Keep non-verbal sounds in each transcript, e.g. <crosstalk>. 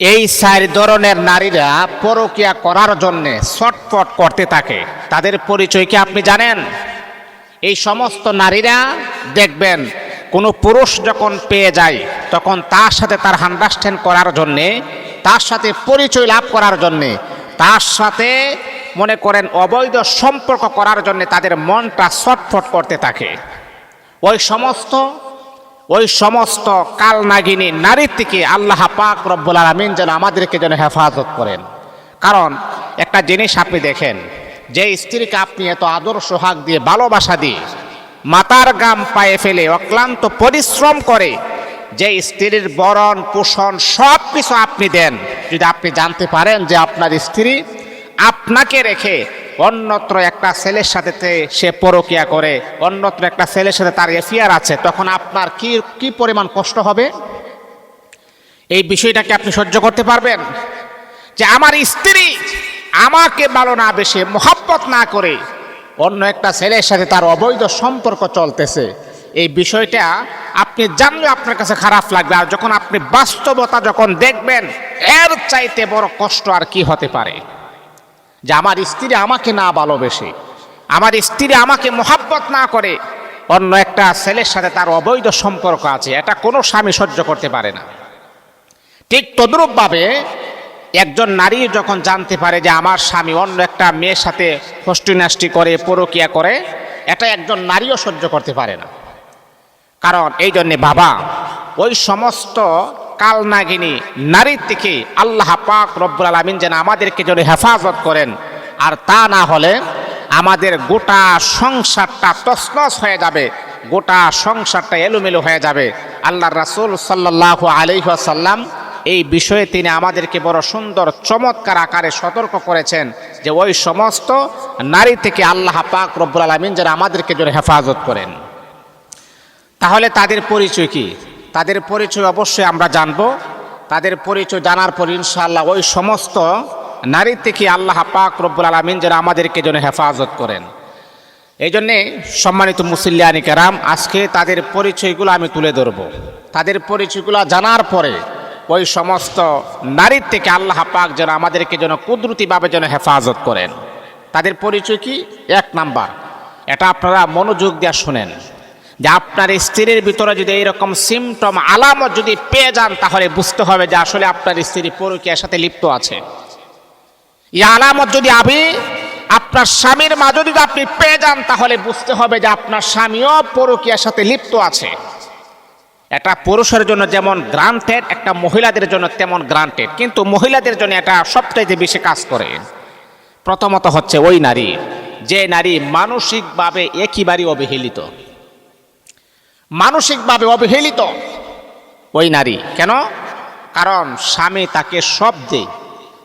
এই চার ধরনের নারীরা পরকিয়া করার জন্যে ছটফট করতে থাকে। তাদের পরিচয় কি আপনি জানেন? এই সমস্ত নারীরা দেখবেন, কোনো পুরুষ যখন পেয়ে যায়, তখন তার সাথে তার আন্ডারস্ট্যান্ড করার জন্যে, তার সাথে পরিচয় লাভ করার জন্যে, তার সাথে মনে করেন অবৈধ সম্পর্ক করার জন্যে তাদের মনটা ছটফট করতে থাকে। ওই সমস্ত ওই সমস্ত কাল কালনাগিনী নারীর থেকে আল্লাহ পাক রব্বুল আলমিন যেন আমাদেরকে যেন হেফাজত করেন। কারণ একটা জিনিস আপনি দেখেন, যে স্ত্রীকে আপনি এত আদর সোহাগ দিয়ে, ভালোবাসা দিয়ে মাতার গাম পায়ে ফেলে অক্লান্ত পরিশ্রম করে যে স্ত্রীর বরণ, পোষণ সব কিছু আপনি দেন। যদি আপনি জানতে পারেন যে আপনার স্ত্রী আপনাকে রেখে অন্যত্র একটা ছেলের সাথে সে পরকিয়া করে, অন্যত্র একটা ছেলের সাথে তার এফিয়ার আছে, তখন আপনার কি কি পরিমাণ কষ্ট হবে? এই বিষয়টাকে আপনি সহ্য করতে পারবেন? যে আমার স্ত্রী আমাকে ভালো না বেশে, মোহাব্বত না করে অন্য একটা ছেলের সাথে তার অবৈধ সম্পর্ক চলতেছে। এই বিষয়টা আপনি জানলে আপনার কাছে খারাপ লাগবে। আর যখন আপনি বাস্তবতা যখন দেখবেন, এর চাইতে বড় কষ্ট আর কি হতে পারে? যে আমার স্ত্রী আমাকে না ভালোবেসে, আমার স্ত্রী আমাকে মোহাব্বত না করে, অন্য একটা ছেলের সাথে তার অবৈধ সম্পর্ক আছে, এটা কোনো স্বামী সহ্য করতে পারে না। ঠিক তদ্রূপভাবে একজন নারী যখন জানতে পারে যে আমার স্বামী অন্য একটা মেয়ের সাথে ফষ্টিনাষ্টি করে, পরকিয়া করে, এটা একজন নারীও সহ্য করতে পারে না। কারণ এই জন্যে বাবা, ওই সমস্ত কালনাগিনী নারীর থেকে আল্লাহ পাক রব্বুল আলমিন যেন আমাদেরকে যেন হেফাজত করেন। আর তা না হলে আমাদের গোটা সংসারটা তছনছ হয়ে যাবে, গোটা সংসারটা এলোমেলো হয়ে যাবে। আল্লাহ রাসূল সাল্লাহ আলহাসাল্লাম এই বিষয়ে তিনি আমাদেরকে বড় সুন্দর চমৎকার আকারে সতর্ক করেছেন যে ওই সমস্ত নারী থেকে আল্লাহ পাক রব্বুল আলমিন যেন আমাদেরকে যেন হেফাজত করেন। তাহলে তাদের পরিচয় কি? তাদের পরিচয় অবশ্যই আমরা জানব। তাদের পরিচয় জানার পর ইনশাআল্লাহ ওই সমস্ত নারীর থেকে আল্লাহ পাক রব্বুল আলমিন যেন আমাদেরকে যেন হেফাজত করেন। এই জন্যে সম্মানিত মুসল্লিয়ানি কেরাম, আজকে তাদের পরিচয়গুলো আমি তুলে ধরব। তাদের পরিচয়গুলো জানার পরে ওই সমস্ত নারীর থেকে আল্লাহ পাক যেন আমাদেরকে যেন কুদরতিভাবে যেন হেফাজত করেন। তাদের পরিচয় কি? এক নাম্বার। এটা আপনারা মনোযোগ দিয়ে শুনেন। যে আপনার স্ত্রীর ভিতরে যদি এইরকম সিমটম আলামত যদি পেয়ে যান, তাহলে বুঝতে হবে যে আসলে আপনার স্ত্রী পরকীয়ার সাথে লিপ্ত আছে। এই আলামত যদি আমি আপনার স্বামীর মাঝে যদি আপনি পেয়ে যান, তাহলে বুঝতে হবে যে আপনার স্বামীও পরকীয়ার সাথে লিপ্ত আছে। এটা পুরুষের জন্য যেমন গ্রান্টেড একটা মহিলাদের জন্য তেমন গ্রান্টেড কিন্তু মহিলাদের জন্য এটা সবচাইতে বেশি কাজ করে। প্রথমত হচ্ছে ওই নারী। যে নারী মানসিকভাবে একইবারই অবহেলিত। মানসিকভাবে অবহেলিত। ওই নারী। কেন? কারণ স্বামী তাকে সব দেয়,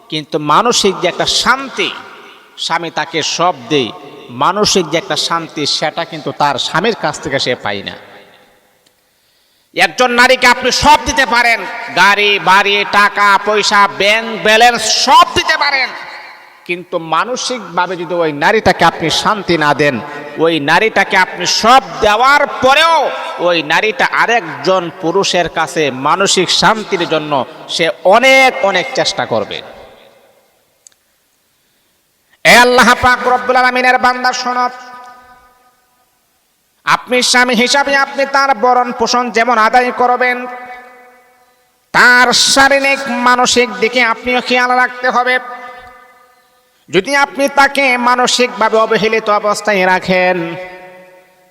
কিন্তু মানসিক যে একটা শান্তি, স্বামী তাকে সব দেয়। মানসিক যে একটা শান্তি, সেটা কিন্তু তার স্বামীর কাছ থেকে সে পায় না। একজন নারীকে আপনি সব দিতে পারেন। গাড়ি, বাড়ি, টাকা, পয়সা ব্যাংক ব্যালেন্স সব দিতে পারেন। কিন্তু মানসিকভাবে যদি ওই নারীটাকে আপনি শান্তি না দেন, ওই নারীটাকে আপনি সব দেওয়ার পরেও ওই নারীটা আরেকজন পুরুষের কাছে মানসিক শান্তির জন্য সে অনেক অনেক চেষ্টা করবে। এ আল্লাহ পাক রব্বুল আলমিনের বান্দা শোনব আপনি স্বামী হিসাবে আপনি তার বরণ পোষণ যেমন আদায় করবেন, তার শারীরিক, মানসিক দিকে আপনিও খেয়াল রাখতে হবে। যদি আপনি তাকে মানসিকভাবে অবহেলিত অবস্থায় রাখেন,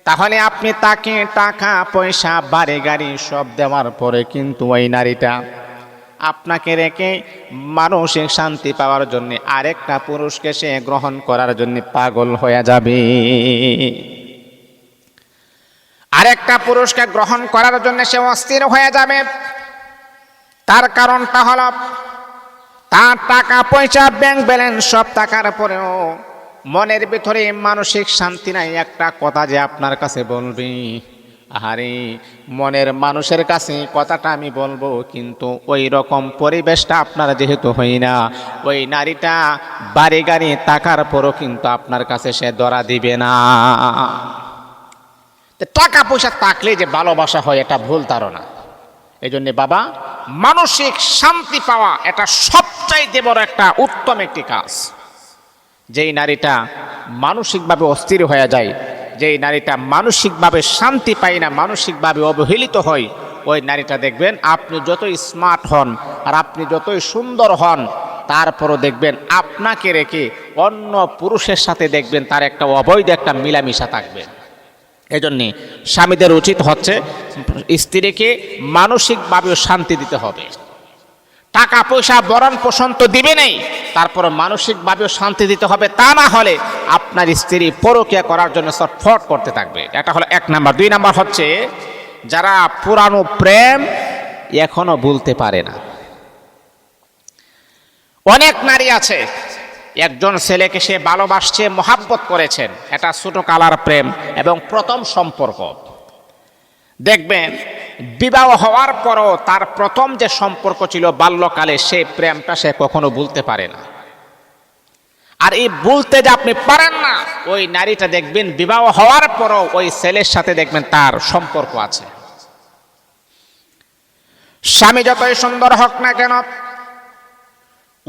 তাহলে আপনি তাকে টাকা, পয়সা, বাড়ি, গাড়ি সব দেওয়ার পরে কিন্তু ওই নারীটা আপনাকে রেখে মানসিক শান্তি পাওয়ার জন্য আরেকটা পুরুষকে সে গ্রহণ করার জন্য পাগল হয়ে যাবে। আরেকটা পুরুষকে গ্রহণ করার জন্য সে অস্থির হয়ে যাবে। তার কারণটা হলো তার টাকা পয়সা ব্যাংক ব্যালেন্স সব টাকার পরেও মনের ভিতরে মানসিক শান্তি নাই। একটা কথা যে আপনার কাছে বলবি, আহারে, মনের মানুষের কাছে কথাটা আমি বলব, কিন্তু ওই রকম পরিবেশটা আপনার যেহেতু হই না, ওই নারীটা বাড়ি গাড়ি টাকার পরও কিন্তু আপনার কাছে সে ধরা দিবে না। টাকা পয়সা থাকলে যে ভালোবাসা হয়, এটা ভুল ধারণা। এই জন্যে বাবা, মানসিক শান্তি পাওয়া এটা সবচাইতে বড় একটা উত্তম একটি কাজ। যেই নারীটা মানসিকভাবে অস্থির হয়ে যায়, যেই নারীটা মানসিকভাবে শান্তি পায় না, মানসিকভাবে অবহেলিত হয়, ওই নারীটা দেখবেন আপনি যতই স্মার্ট হন আর আপনি যতই সুন্দর হন, তারপরও দেখবেন আপনাকে রেখে অন্য পুরুষের সাথে দেখবেন তার একটা অবৈধ একটা মিলামিশা থাকবে। এজন্যে স্বামীদের উচিত হচ্ছে স্ত্রীকে মানসিকভাবেও শান্তি দিতে হবে। টাকা পয়সা বরণ পোষণ তো দিবে নেই, তারপর মানসিকভাবেও শান্তি দিতে হবে, তা না হলে আপনার স্ত্রী পরকিয়া করার জন্য ছটফট করতে থাকবে। এটা হলো এক নাম্বার। দুই নাম্বার হচ্ছে, যারা পুরানো প্রেম এখনও ভুলতে পারে না। অনেক নারী আছে একজন ছেলেকে সে ভালোবাসছে, মহাব্বত করেছেন। এটা ছোট কালার প্রেম এবং প্রথম সম্পর্ক। দেখবেন, বিবাহ হওয়ার পরও তার প্রথম যে সম্পর্ক ছিল বাল্যকালে, সে প্রেমটা সে কখনো ভুলতে পারে না। আর এই বলতে যে আপনি পারেন না, ওই নারীটা দেখবেন, বিবাহ হওয়ার পরও ওই ছেলের সাথে দেখবেন তার সম্পর্ক আছে। স্বামী যতই সুন্দর হোক না কেন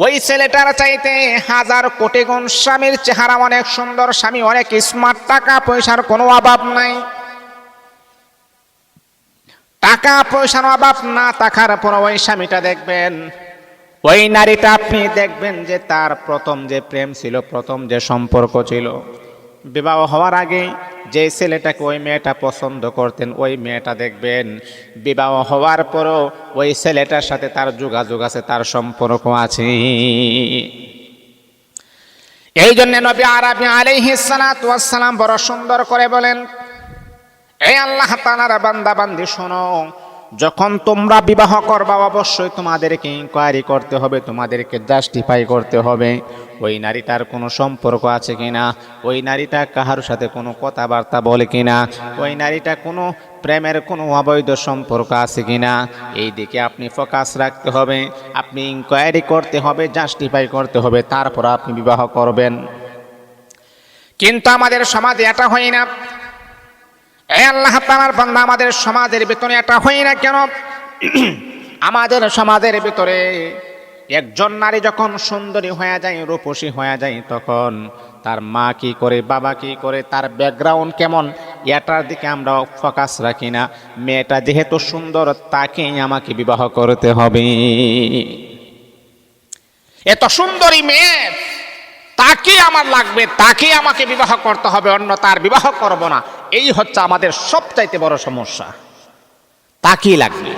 ওই ছেলেটার চাইতে হাজার কোটি গুণ স্বামীর চেহারা অনেক সুন্দর, স্বামী অনেক স্মার্ট টাকা পয়সার কোনো অভাব নাই। টাকা পয়সার অভাব না থাকার পর ওই স্বামীটা দেখবেন, ওই নারীটা আপনি দেখবেন যে তার প্রথম যে প্রেম ছিল, প্রথম যে সম্পর্ক ছিল। বিবাহ হওয়ার আগে যে ছেলেটাকে ওই মেয়েটা পছন্দ করতেন, ওই মেয়েটা দেখবেন বিবাহ হওয়ার পরও ওই ছেলেটার সাথে তার যোগাযোগ আছে, তার সম্পর্ক আছে। এই জন্য নবী আরবি আলাইহিস সালাতু ওয়াস সালাম বড় সুন্দর করে বলেন এই আল্লাহ তানারা বান্দা বান্দি শোনো যখন তোমরা বিবাহ করবা, অবশ্যই তোমাদেরকে ইনকোয়ারি করতে হবে, তোমাদেরকে জাস্টিফাই করতে হবে। ওই নারীটার কোনো সম্পর্ক আছে কিনা? ওই নারীটা কাহার সাথে কোনো কথাবার্তা বলে কিনা? ওই নারীটা কোনো প্রেমের কোনো অবৈধ সম্পর্ক আছে কিনা? এই দিকে আপনি ফোকাস রাখতে হবে, আপনি ইনকোয়ারি করতে হবে জাস্টিফাই করতে হবে, তারপর আপনি বিবাহ করবেন। কিন্তু আমাদের সমাজে এটা হয় না। আল্লাহ তালার বান্দা আমাদের সমাজের ভিতরে এটা হয় না কেন? <clears throat> আমাদের সমাজের ভিতরে একজন নারী যখন সুন্দরী হয়ে যায়, রূপসী হয়ে যায়, তখন তার মা কি করে, বাবা কি করে, তার ব্যাকগ্রাউন্ড কেমন, এটার দিকে আমরা ফোকাস রাখি না। মেয়েটা যেহেতু সুন্দর, তাকেই আমাকে বিবাহ করতে হবে। এত সুন্দরী মেয়ে, তাকে আমার লাগবে, তাকে আমাকে বিবাহ করতে হবে, অন্য তার বিবাহ করব না। এই হচ্ছে আমাদের সবচাইতে বড় সমস্যা। তাকেই লাগবে।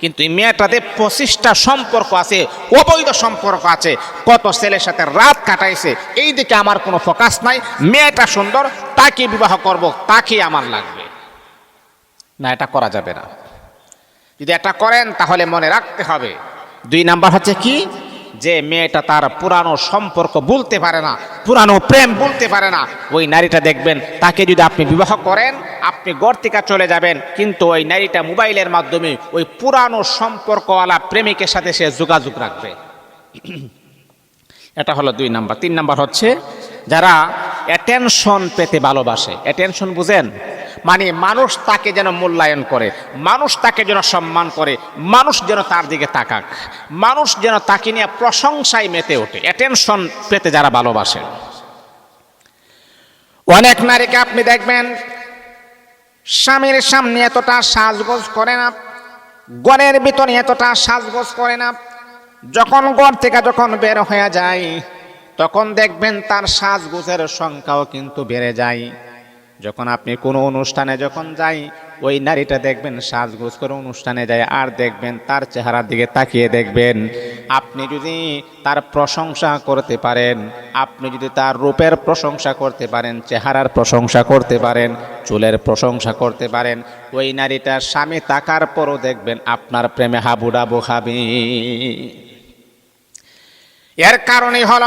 কিন্তু এই মেয়েটাতে পঁচিশটা সম্পর্ক আছে, অবৈধ সম্পর্ক আছে। কত ছেলের সাথে রাত কাটাইছে, এই দিকে আমার কোনো ফোকাস নাই। মেয়েটা সুন্দর, তাকে বিবাহ করব, তাকে আমার লাগবে। না, এটা করা যাবে না। যদি এটা করেন, তাহলে মনে রাখতে হবে। দুই নাম্বার হচ্ছে কি? যে মেয়েটা তার পুরানো সম্পর্ক বলতে পারে না, পুরানো প্রেম বলতে পারে না, ওই নারীটা দেখবেন, তাকে যদি আপনি বিবাহ করেন, আপনি গর্তিকা চলে যাবেন, কিন্তু ওই নারীটা মোবাইলের মাধ্যমে ওই পুরানো সম্পর্কওয়ালা প্রেমিকের সাথে সে যোগাযোগ রাখবে। এটা হলো দুই নাম্বার। তিন নাম্বার হচ্ছে, যারা অ্যাটেনশন পেতে ভালোবাসে। অ্যাটেনশন বুঝেন? মানে মানুষ তাকে যেন মূল্যায়ন করে, মানুষ তাকে যেন সম্মান করে, মানুষ যেন তার দিকে তাকাক, মানুষ যেন তাকে নিয়ে প্রশংসায় মেতে ওঠে। অ্যাটেনশন পেতে যারা ভালোবাসে। অনেক নারীকে আপনি দেখবেন, স্বামীর সামনে এতটা সাজগোজ করে না, গড়ের ভিতরে এতটা সাজগোজ করে না, যখন গড় থেকে যখন বের হয়ে যায়, তখন দেখবেন তার সাজগোজের সংখ্যাও কিন্তু বেড়ে যায়। যখন আপনি কোনো অনুষ্ঠানে যখন যাই, ওই নারীটা দেখবেন, সাজগোজ করে অনুষ্ঠানে যায়, আর দেখবেন তার চেহারার দিকে তাকিয়ে দেখবেন। আপনি যদি তার প্রশংসা করতে পারেন, আপনি যদি তার রূপের প্রশংসা করতে পারেন, চেহারার প্রশংসা করতে পারেন, চুলের প্রশংসা করতে পারেন, ওই নারীটার স্বামী তাকার পরও দেখবেন আপনার প্রেমে হাবুডাবু খাবি। এর কারণে হল,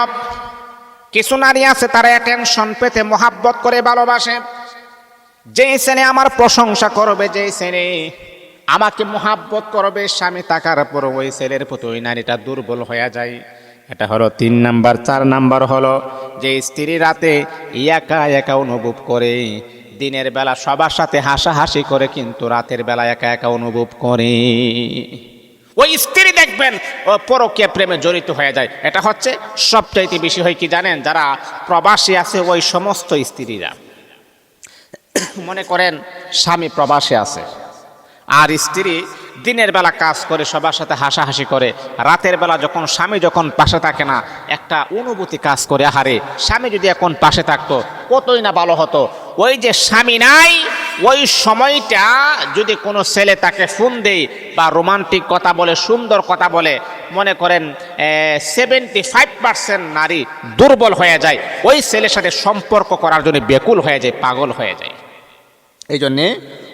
কিছু নারী আছে তারা অ্যাটেনশন পেতে, মোহাব্বত করে, ভালোবাসে। যেই ছেলে আমার প্রশংসা করবে, যেই ছেলে আমাকে মোহাব্বত করবে, স্বামী তাকার পর ওই ছেলের প্রতি ওই নারীটা দুর্বল হয়ে যায়। এটা হলো তিন নাম্বার। চার নাম্বার হলো যে স্ত্রী রাতে একা একা অনুভব করে, দিনের বেলা সবার সাথে হাসাহাসি করে, কিন্তু রাতের বেলা একা একা অনুভব করে। ওই স্ত্রী দেখবেন, ও পরকীয়া প্রেমে জড়িত হয়ে যায়। এটা হচ্ছে সবচাইতে বেশি হয় কি জানেন? যারা প্রবাসী আছে, ওই সমস্ত স্ত্রীরা। মনে করেন স্বামী প্রবাসে আছে। আর স্ত্রী দিনের বেলা কাজ করে, সবার সাথে হাসাহাসি করে, রাতের বেলা যখন স্বামী যখন পাশে থাকে না, একটা অনুভূতি কাজ করে, আহারে, স্বামী যদি এখন পাশে থাকতো, কতই না ভালো হতো। ওই যে স্বামী নাই, ওই সময়টা যদি কোনো ছেলে তাকে ফোন দেয় বা রোমান্টিক কথা বলে, সুন্দর কথা বলে, মনে করেন সেভেন্টি ফাইভ পার্সেন্ট নারী দুর্বল হয়ে যায়। ওই ছেলের সাথে সম্পর্ক করার জন্য বেকুল হয়ে যায়, পাগল হয়ে যায়। এই জন্যে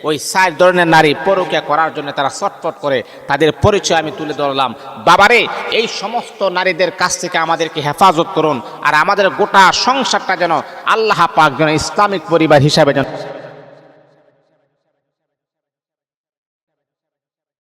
ওই সাত ধরনের নারী পরকিয়া করার জন্য তারা ছটফট করে, তাদের পরিচয় আমি তুলে ধরলাম। বাবারে, এই সমস্ত নারীদের কাছ থেকে আমাদেরকে হেফাজত করুন আর আমাদের গোটা সংসারটা যেন আল্লাহ পাক যেন ইসলামিক পরিবার হিসাবে যেন